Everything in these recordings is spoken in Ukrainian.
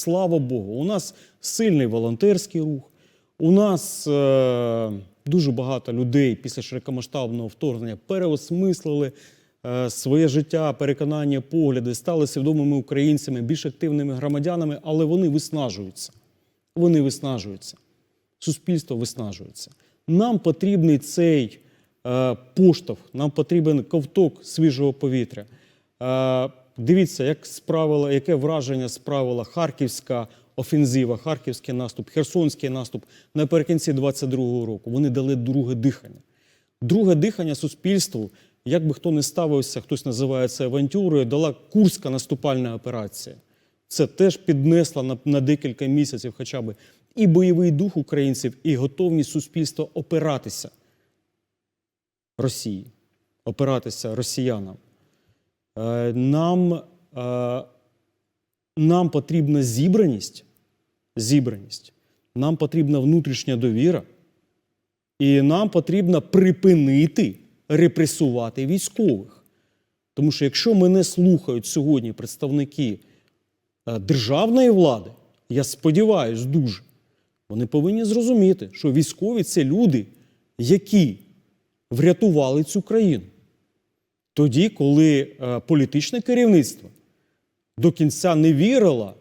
слава Богу. У нас сильний волонтерський рух. У нас е, дуже багато людей після широкомасштабного вторгнення переосмислили е, своє життя, переконання, погляди, стали свідомими українцями, більш активними громадянами, але вони виснажуються. Вони виснажуються. Суспільство виснажується. Нам потрібний цей е, поштовх, нам потрібен ковток свіжого повітря. Е, дивіться, як справила, яке враження справила Харківська офензива, Харківський наступ, Херсонський наступ наприкінці 22-го року. Вони дали друге дихання. Друге дихання суспільству, як би хто не ставився, хтось називає це авантюрою, дала Курська наступальна операція. Це теж піднесло на, на декілька місяців хоча б і бойовий дух українців, і готовність суспільства опиратися Росії, опиратися росіянам. Е, Нам, е, нам потрібна зібраність, зібраність, нам потрібна внутрішня довіра, і нам потрібно припинити репресувати військових. Тому що якщо мене слухають сьогодні представники е, державної влади, я сподіваюся дуже, вони повинні зрозуміти, що військові це люди, які врятували цю країну. Тоді, коли е, політичне керівництво до кінця не вірило,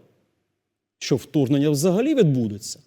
що вторгнення взагалі відбудеться.